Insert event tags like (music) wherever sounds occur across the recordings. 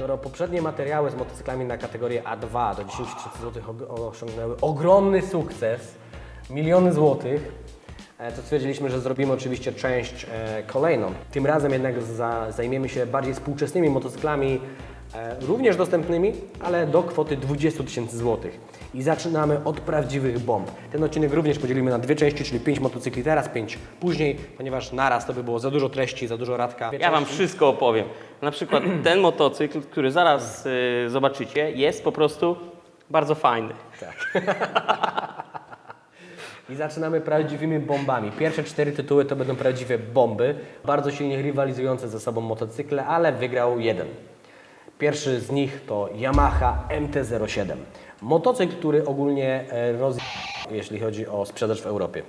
Skoro poprzednie materiały z motocyklami na kategorię A2 do 10 tysięcy złotych osiągnęły ogromny sukces, miliony złotych, e, to stwierdziliśmy, że zrobimy oczywiście część e, kolejną. Tym razem jednak za, zajmiemy się bardziej współczesnymi motocyklami, e, również dostępnymi, ale do kwoty 20 tysięcy złotych. I zaczynamy od prawdziwych bomb. Ten odcinek również podzielimy na dwie części, czyli 5 motocykli teraz, 5 później, ponieważ naraz to by było za dużo treści, za dużo radka. Ja Wam wszystko opowiem. Na przykład (clears throat) ten motocykl, który zaraz y, zobaczycie, jest po prostu bardzo fajny. (laughs) I zaczynamy prawdziwymi bombami. Pierwsze cztery tytuły to będą prawdziwe bomby, bardzo silnie rywalizujące ze sobą motocykle, ale wygrał jeden. Pierwszy z nich to Yamaha MT-07. Motocykl, który ogólnie e, roz... jeśli chodzi o sprzedaż w Europie.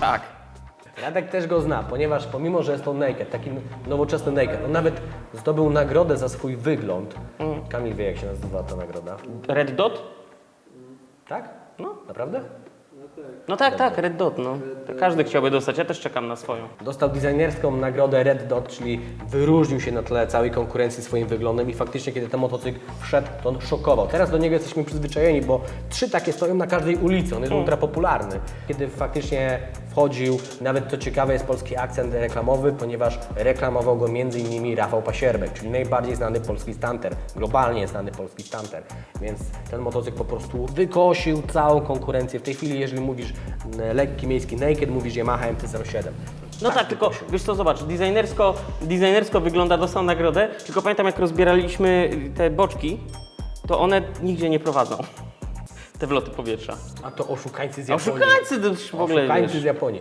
Tak. Radek też go zna, ponieważ pomimo, że jest to naked, taki nowoczesny naked, on nawet zdobył nagrodę za swój wygląd. Kamil wie, jak się nazywa ta nagroda. Red Dot? Tak? No. Naprawdę? No tak, tak, Red Dot, no. To każdy chciałby dostać, ja też czekam na swoją. Dostał designerską nagrodę Red Dot, czyli wyróżnił się na tle całej konkurencji swoim wyglądem i faktycznie kiedy ten motocykl wszedł, to on szokował. Teraz do niego jesteśmy przyzwyczajeni, bo trzy takie stoją na każdej ulicy, on jest ultra popularny. Kiedy faktycznie wchodził, nawet to ciekawe jest polski akcent reklamowy, ponieważ reklamował go m.in. Rafał Pasierbek, czyli najbardziej znany polski stunter, globalnie znany polski stunter. Więc ten motocykl po prostu wykosił całą konkurencję. W tej chwili, jeżeli mówisz mm, lekki miejski naked, mówisz Yamaha MT-07. No tak, tylko wiesz co, zobacz, designersko, designersko wygląda, dostał nagrodę, tylko pamiętam jak rozbieraliśmy te boczki, to one nigdzie nie prowadzą. Te wloty powietrza. A to oszukańcy z Japonii. Oszukańcy to już w ogóle, Oszukańcy wiesz. z Japonii.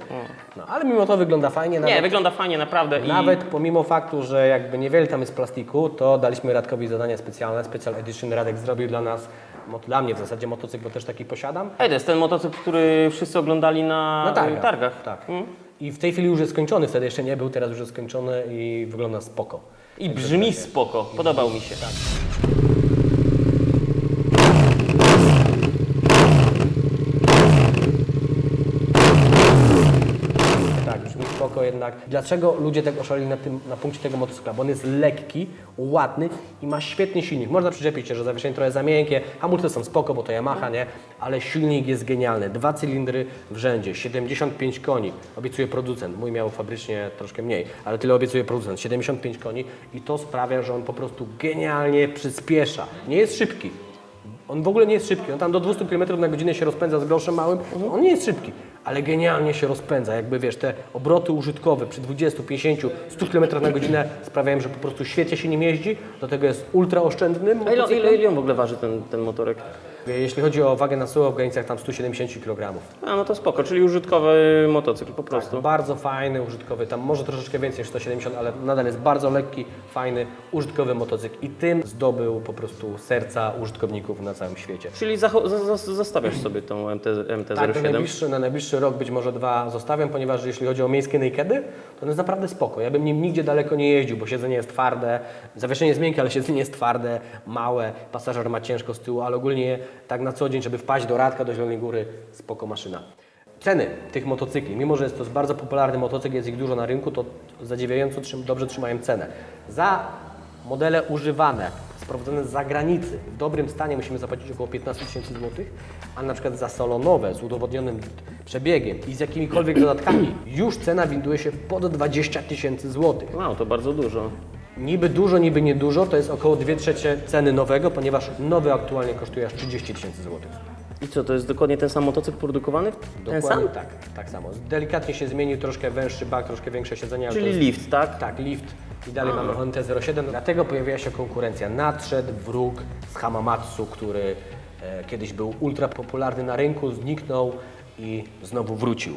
No, ale mimo to wygląda fajnie. Nawet, Nie, wygląda fajnie, naprawdę. I nawet pomimo faktu, że jakby niewiele tam jest plastiku, to daliśmy Radkowi zadanie specjalne. Special Edition Radek zrobił dla nas, mo- dla mnie w zasadzie motocykl, bo też taki posiadam. Ej, to jest ten motocykl, który wszyscy oglądali na, Na targach. targach. Tak. Mm. I w tej chwili już jest skończony, wtedy jeszcze nie był, teraz już jest skończony i wygląda spoko. I brzmi spoko, podobał mi się. Tak, brzmi spoko jednak. Dlaczego ludzie tak oszaleli na, tym, na punkcie tego motocykla? Bo on jest lekki, ładny i ma świetny silnik. Można przyczepić się, że zawieszenie trochę za miękkie, hamulce są spoko, bo to Yamaha, nie? Ale silnik jest genialny. Dwa cylindry w rzędzie, 75 koni, obiecuje producent. Mój miał fabrycznie troszkę mniej, ale tyle obiecuje producent. 75 koni i to sprawia, że on po prostu genialnie przyspiesza. Nie jest szybki, on w ogóle nie jest szybki. On tam do 200 km na godzinę się rozpędza z groszem małym. On nie jest szybki, ale genialnie się rozpędza. Jakby wiesz, te obroty użytkowe przy 20, 50, 100 km na godzinę sprawiają, że po prostu świetnie się nim jeździ. Do tego jest ultra oszczędnym. A ile, ile, ile on w ogóle waży ten, ten motorek? Jeśli chodzi o wagę na suło, w granicach tam 170 kg. A no to spoko, czyli użytkowy motocykl po prostu. Bardzo fajny, użytkowy, tam może troszeczkę więcej niż 170, ale nadal jest bardzo lekki, fajny, użytkowy motocykl i tym zdobył po prostu serca użytkowników na całym świecie. Czyli zacho- za- za- zostawiasz sobie tą MT, Tak, na MT-07. najbliższy, na najbliższy rok być może dwa zostawiam, ponieważ jeśli chodzi o miejskie nakedy, to on jest naprawdę spoko. Ja bym nim nigdzie daleko nie jeździł, bo siedzenie jest twarde, zawieszenie jest miękkie, ale siedzenie jest twarde, małe, pasażer ma ciężko z tyłu, ale ogólnie tak na co dzień, żeby wpaść do Radka, do Zielonej Góry, spoko maszyna. Ceny tych motocykli, mimo że jest to bardzo popularny motocykl, jest ich dużo na rynku, to zadziwiająco dobrze trzymają cenę. Za modele używane, sprowadzone z zagranicy, w dobrym stanie musimy zapłacić około 15 tysięcy złotych, a na przykład za salonowe z udowodnionym przebiegiem i z jakimikolwiek dodatkami, już cena winduje się pod 20 tysięcy złotych. Wow, to bardzo dużo. Niby dużo, niby niedużo, to jest około 2 trzecie ceny nowego, ponieważ nowy aktualnie kosztuje aż 30 tysięcy złotych. I co, to jest dokładnie ten sam motocykl produkowany? Ten sam? tak, tak samo. Delikatnie się zmienił, troszkę węższy bak, troszkę większe siedzenie. ale to Czyli jest- lift, tak? Tak, lift. I dalej mamy ONT-07. Dlatego pojawiła się konkurencja. Nadszedł wróg z Hamamatsu, który e, kiedyś był ultra popularny na rynku, zniknął i znowu wrócił.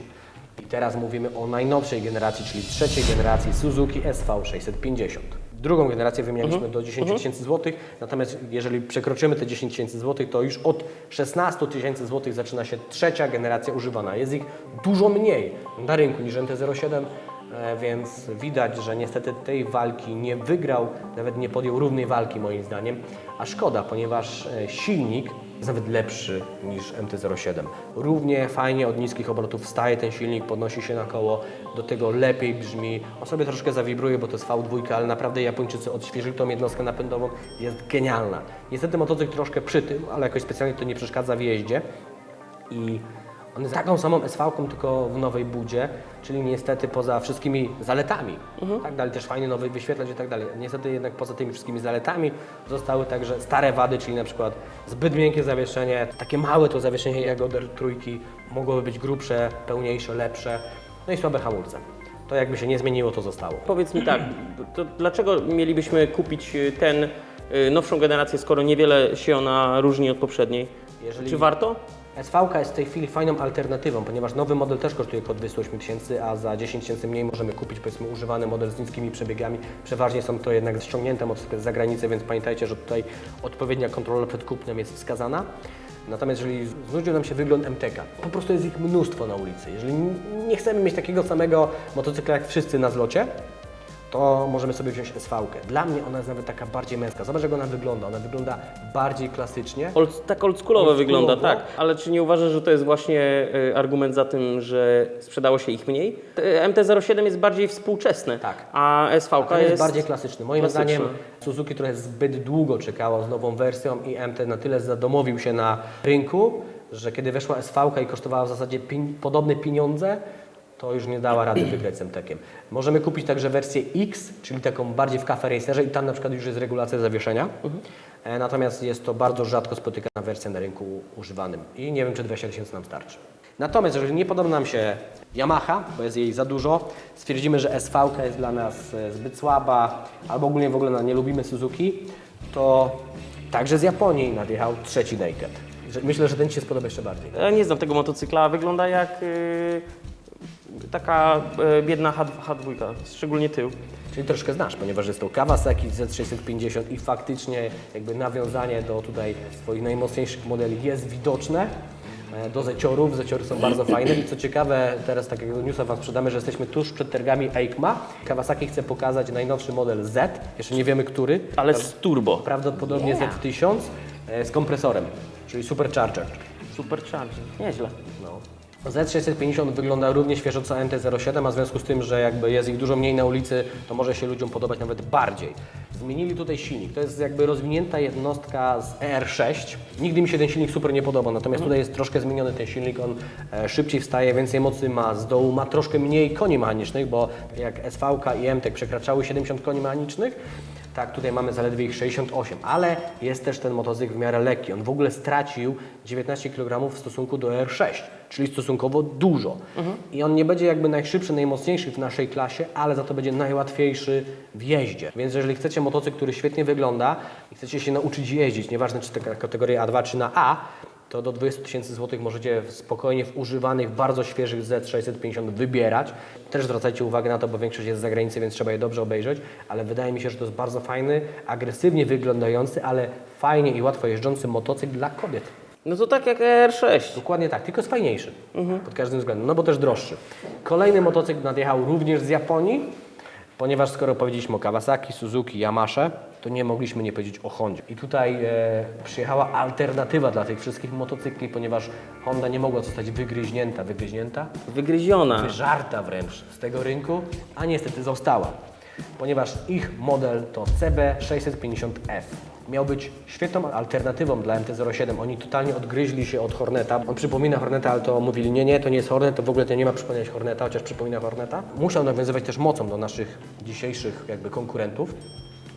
I teraz mówimy o najnowszej generacji, czyli trzeciej generacji Suzuki SV650. Drugą generację wymienialiśmy do 10 tysięcy złotych, natomiast jeżeli przekroczymy te 10 tysięcy złotych, to już od 16 tysięcy złotych zaczyna się trzecia generacja używana. Jest ich dużo mniej na rynku niż NT07, E, Więc widać, że niestety tej walki nie wygrał, nawet nie podjął równej walki moim zdaniem. A szkoda, ponieważ e, silnik jest nawet lepszy niż MT-07. Równie fajnie od niskich obrotów wstaje ten silnik, podnosi się na koło, do tego lepiej brzmi. On sobie troszkę zawibruje, bo to jest V2, ale naprawdę Japończycy odświeżyli tą jednostkę napędową, jest genialna. Niestety motocykl troszkę przy tym, ale jakoś specjalnie to nie przeszkadza w jeździe i on jest taką samą SV-ką, tylko w nowej budzie, czyli niestety poza wszystkimi zaletami, tak dalej, też fajny nowy wyświetlacz i tak dalej. Niestety jednak poza tymi wszystkimi zaletami zostały także stare wady, czyli na przykład zbyt miękkie zawieszenie, takie małe to zawieszenie Jagoder trójki, mogłoby być grubsze, pełniejsze, lepsze, no i słabe hamulce. To jakby się nie zmieniło, to zostało. Powiedz mi tak, to dlaczego mielibyśmy kupić y, ten y, nowszą generację, skoro niewiele się ona różni od poprzedniej? Jeżeli- Czy warto? SV jest w tej chwili fajną alternatywą, ponieważ nowy model też kosztuje około 28 tysięcy, a za 10 tysięcy mniej możemy kupić powiedzmy używany model z niskimi przebiegami. Przeważnie są to jednak ściągnięte motocykle z zagranicy, więc pamiętajcie, że tutaj odpowiednia kontrola przed kupnem jest wskazana. Natomiast jeżeli znudził nam się wygląd MTK, po prostu jest ich mnóstwo na ulicy. Jeżeli nie chcemy mieć takiego samego motocykla jak wszyscy na zlocie, to możemy sobie wziąć SV-kę. Dla mnie ona jest nawet taka bardziej męska. Zobacz jak ona wygląda. Ona wygląda bardziej klasycznie. Old, tak oldschoolowo wygląda, tak. Ale czy nie uważasz, że to jest właśnie y, argument za tym, że sprzedało się ich mniej? Te- MT-07 jest bardziej współczesne, Tak. a SV jest, jest bardziej klasyczny. Moim klasyczny. zdaniem Suzuki trochę zbyt długo czekało z nową wersją i MT na tyle zadomowił się na rynku, że kiedy weszła SV i kosztowała w zasadzie podobne pieniądze, to już nie dała rady wygrać z MTkiem. Możemy kupić także wersję X, czyli taką bardziej w cafe racerze i tam na przykład już jest regulacja zawieszenia. E, Natomiast jest to bardzo rzadko spotykana wersja na rynku używanym i nie wiem, czy 20 tysięcy nam starczy. Natomiast jeżeli nie podoba nam się Yamaha, bo jest jej za dużo, stwierdzimy, że SV jest dla nas e, zbyt słaba, albo ogólnie w ogóle nie lubimy Suzuki, to także z Japonii nadjechał trzeci Naked. Myślę, że ten Ci się spodoba jeszcze bardziej. Ja nie znam tego motocykla, wygląda jak y, taka y, biedna H, H2, szczególnie tył. Czyli troszkę znasz, ponieważ jest to Kawasaki Z650 i faktycznie jakby nawiązanie do tutaj swoich najmocniejszych modeli jest widoczne. E, Do zeciorów, zeciory są bardzo fajne i co ciekawe, teraz takiego newsa Wam sprzedamy, że jesteśmy tuż przed targami EICMA. Kawasaki chce pokazać najnowszy model Z, jeszcze nie wiemy który, Ale z turbo. prawdopodobnie Z1000 e, z kompresorem, czyli supercharger. Supercharger. Nieźle. No. Z650 wygląda równie świeżo co MT-07, a w związku z tym, że jakby jest ich dużo mniej na ulicy, to może się ludziom podobać nawet bardziej. Zmienili tutaj silnik. To jest jakby rozwinięta jednostka z ER6. Nigdy mi się ten silnik super nie podobał, natomiast tutaj jest troszkę zmieniony ten silnik. On e, szybciej wstaje, więcej mocy ma z dołu, ma troszkę mniej koni mechanicznych, bo jak SV i MTEK przekraczały 70 koni mechanicznych, tak, tutaj mamy zaledwie ich 68, ale jest też ten motocykl w miarę lekki. On w ogóle stracił 19 kg w stosunku do R6, czyli stosunkowo dużo. I on nie będzie jakby najszybszy, najmocniejszy w naszej klasie, ale za to będzie najłatwiejszy w jeździe. Więc jeżeli chcecie motocykl, który świetnie wygląda i chcecie się nauczyć jeździć, nieważne czy to kategoria A2 czy na A, to do 20 tysięcy złotych możecie spokojnie w używanych, bardzo świeżych Z650 wybierać. Też zwracajcie uwagę na to, bo większość jest z zagranicy, więc trzeba je dobrze obejrzeć, ale wydaje mi się, że to jest bardzo fajny, agresywnie wyglądający, ale fajnie i łatwo jeżdżący motocykl dla kobiet. No to tak jak R6. Dokładnie tak, tylko jest fajniejszy pod każdym względem, no bo też droższy. Kolejny motocykl nadjechał również z Japonii, ponieważ skoro powiedzieliśmy o Kawasaki, Suzuki, Yamasze, to nie mogliśmy nie powiedzieć o Hondzie. I tutaj e, przyjechała alternatywa dla tych wszystkich motocykli, ponieważ Honda nie mogła zostać wygryźnięta, wygryźnięta, Wygryziona. wyżarta wręcz z tego rynku, a niestety została, ponieważ ich model to CB650F. Miał być świetną alternatywą dla MT-07. Oni totalnie odgryźli się od Horneta. On przypomina Horneta, ale to mówili, nie, nie, to nie jest Hornet, to w ogóle to nie ma przypominać Horneta, chociaż przypomina Horneta. Musiał nawiązywać też mocą do naszych dzisiejszych jakby konkurentów.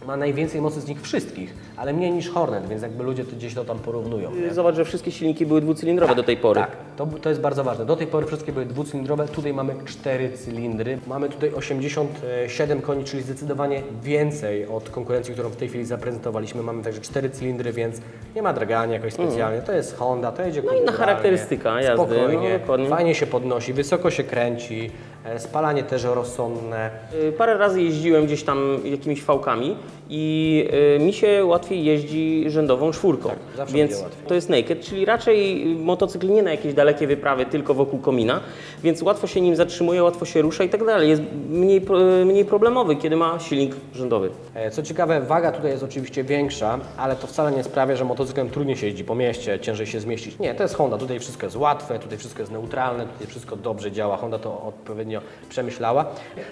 Ma najwięcej mocy z nich wszystkich, ale mniej niż Hornet, więc jakby ludzie to gdzieś to tam porównują. nie? Zobacz, że wszystkie silniki były dwucylindrowe do tej pory. Tak, to, to jest bardzo ważne. Do tej pory wszystkie były dwucylindrowe, tutaj mamy cztery cylindry. Mamy tutaj 87 koni, czyli zdecydowanie więcej od konkurencji, którą w tej chwili zaprezentowaliśmy. Mamy także cztery cylindry, więc nie ma drgania jakoś specjalnie. To jest Honda, to jedzie. No inna charakterystyka jazdy, Spokojnie, no dokładnie. fajnie się podnosi, wysoko się kręci, spalanie też rozsądne. Y, Parę razy jeździłem gdzieś tam jakimiś fałkami i y, mi się łatwiej jeździ rzędową czwórką. Tak, zawsze więc łatwiej. to jest naked, czyli raczej y, motocykl nie na jakieś dalekie wyprawy, tylko wokół komina, więc łatwo się nim zatrzymuje, łatwo się rusza i tak dalej. Jest mniej, mniej problemowy, kiedy ma silnik rzędowy. E, Co ciekawe, waga tutaj jest oczywiście większa, ale to wcale nie sprawia, że motocyklem trudniej się jeździ po mieście, ciężej się zmieścić. Nie, to jest Honda, tutaj wszystko jest łatwe, tutaj wszystko jest neutralne, tutaj wszystko dobrze działa, Honda to odpowiednio przemyślała.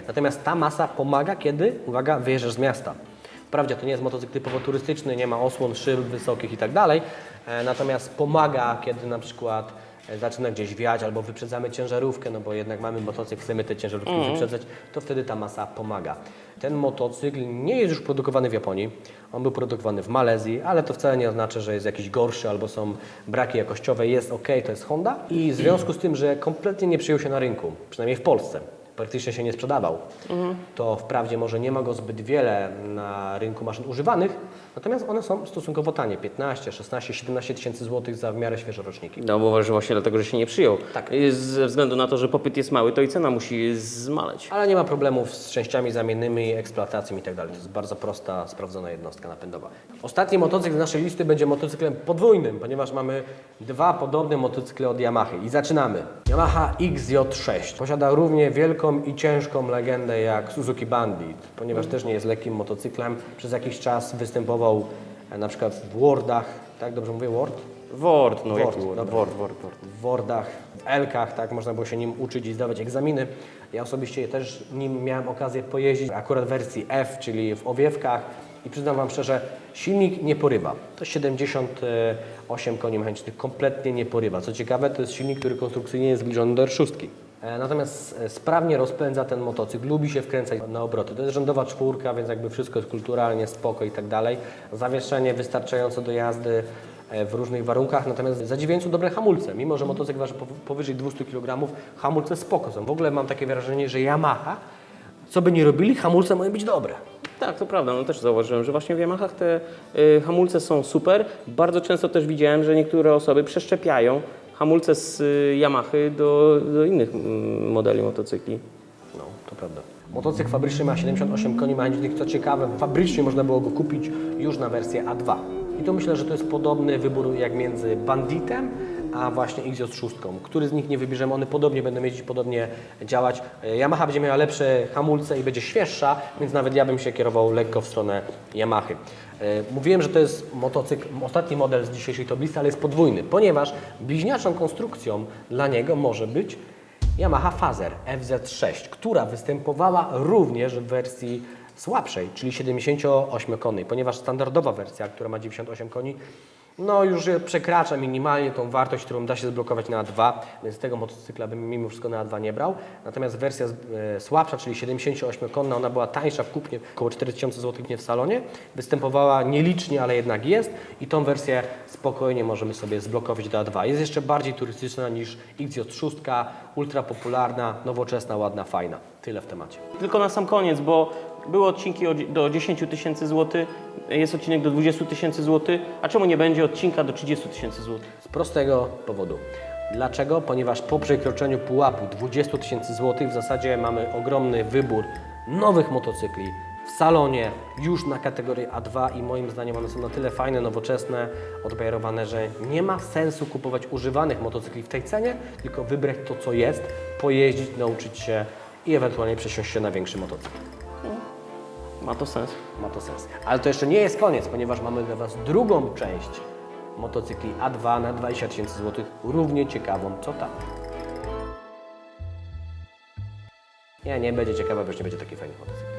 Natomiast ta masa pomaga, kiedy, uwaga, wyjeżdżasz z miasta. Wprawdzie to nie jest motocykl typowo turystyczny, nie ma osłon, szyb wysokich i tak dalej, e, natomiast pomaga, kiedy na przykład zaczyna gdzieś wiać albo wyprzedzamy ciężarówkę, no bo jednak mamy motocykl, chcemy te ciężarówki wyprzedzać, to wtedy ta masa pomaga. Ten motocykl nie jest już produkowany w Japonii, on był produkowany w Malezji, ale to wcale nie oznacza, że jest jakiś gorszy albo są braki jakościowe, jest ok, to jest Honda i w związku z tym, że kompletnie nie przyjął się na rynku, przynajmniej w Polsce, praktycznie się nie sprzedawał, to wprawdzie może nie ma go zbyt wiele na rynku maszyn używanych, natomiast one są stosunkowo tanie, 15, 16, 17 tysięcy złotych za w miarę świeże roczniki. No bo właśnie dlatego, że się nie przyjął. Tak. Y, Ze względu na to, że popyt jest mały, to i cena musi zmaleć. Ale nie ma problemów z częściami zamiennymi, eksploatacją i tak dalej. To jest bardzo prosta, sprawdzona jednostka napędowa. Ostatni motocykl z naszej listy będzie motocyklem podwójnym, ponieważ mamy dwa podobne motocykle od Yamaha. I zaczynamy. Yamaha XJ6 posiada równie wielką i ciężką legendę jak Suzuki Bandit, ponieważ też nie jest lekkim motocyklem. Przez jakiś czas występował e, na przykład w Wardach, tak dobrze mówię, Ward? Word, no Word, jaki Word? Word, Word, Word. w Wordach, w Elkach, tak, można było się nim uczyć i zdawać egzaminy. Ja osobiście też nim miałem okazję pojeździć, akurat w wersji F, czyli w owiewkach i przyznam Wam szczerze, silnik nie porywa. To 78 koni mechanicznych, kompletnie nie porywa. Co ciekawe, to jest silnik, który konstrukcyjnie jest zbliżony do R6. E, Natomiast e, sprawnie rozpędza ten motocykl, lubi się wkręcać na obroty. To jest rzędowa czwórka, więc jakby wszystko jest kulturalnie, spoko i tak dalej. Zawieszenie wystarczające do jazdy e, w różnych warunkach, natomiast zadziwiająco dobre hamulce. Mimo, że motocykl waży pow- powyżej 200 kg, hamulce spoko są. W ogóle mam takie wrażenie, że Yamaha, co by nie robili, hamulce mają być dobre. Tak, to prawda. No też zauważyłem, że właśnie w Yamahach te y, hamulce są super. Bardzo często też widziałem, że niektóre osoby przeszczepiają hamulce z y, Yamahy do, do innych mm, modeli motocykli. No, to prawda. Motocykl fabryczny ma 78 koni mechanicznych. Co ciekawe, fabrycznie można było go kupić już na wersję A2. I to myślę, że to jest podobny wybór jak między Banditem, a właśnie XJ6. Który z nich nie wybierzemy, one podobnie będą jeździć, podobnie działać. E, Yamaha będzie miała lepsze hamulce i będzie świeższa, więc nawet ja bym się kierował lekko w stronę Yamahy. E, Mówiłem, że to jest motocykl, ostatni model z dzisiejszej top listy, ale jest podwójny, ponieważ bliźniaczą konstrukcją dla niego może być Yamaha Fazer FZ6, która występowała również w wersji słabszej, czyli 78-konnej, ponieważ standardowa wersja, która ma 98 koni, no już przekracza minimalnie tą wartość, którą da się zblokować na A2, więc tego motocykla bym mimo wszystko na A2 nie brał. Natomiast wersja e, słabsza, czyli 78-konna, ona była tańsza w kupnie, około 4000 zł nie w salonie, występowała nielicznie, ale jednak jest i tą wersję spokojnie możemy sobie zblokować do A2. Jest jeszcze bardziej turystyczna niż XJ6, ultra popularna, nowoczesna, ładna, fajna. Tyle w temacie. Tylko na sam koniec, bo były odcinki do 10 tysięcy złotych, jest odcinek do 20 tysięcy złotych, a czemu nie będzie odcinka do 30 tysięcy złotych? Z prostego powodu. Dlaczego? Ponieważ po przekroczeniu pułapu 20 tysięcy złotych w zasadzie mamy ogromny wybór nowych motocykli w salonie, już na kategorię A2 i moim zdaniem one są na tyle fajne, nowoczesne, odbajerowane, że nie ma sensu kupować używanych motocykli w tej cenie, tylko wybrać to, co jest, pojeździć, nauczyć się i ewentualnie przesiąść się na większy motocykl. Ma to sens. Ma to sens. Ale to jeszcze nie jest koniec, ponieważ mamy dla Was drugą część motocykli A2 na 20 tysięcy złotych, równie ciekawą, co ta. Nie, nie będzie ciekawa, bo już nie będzie taki fajny motocykl.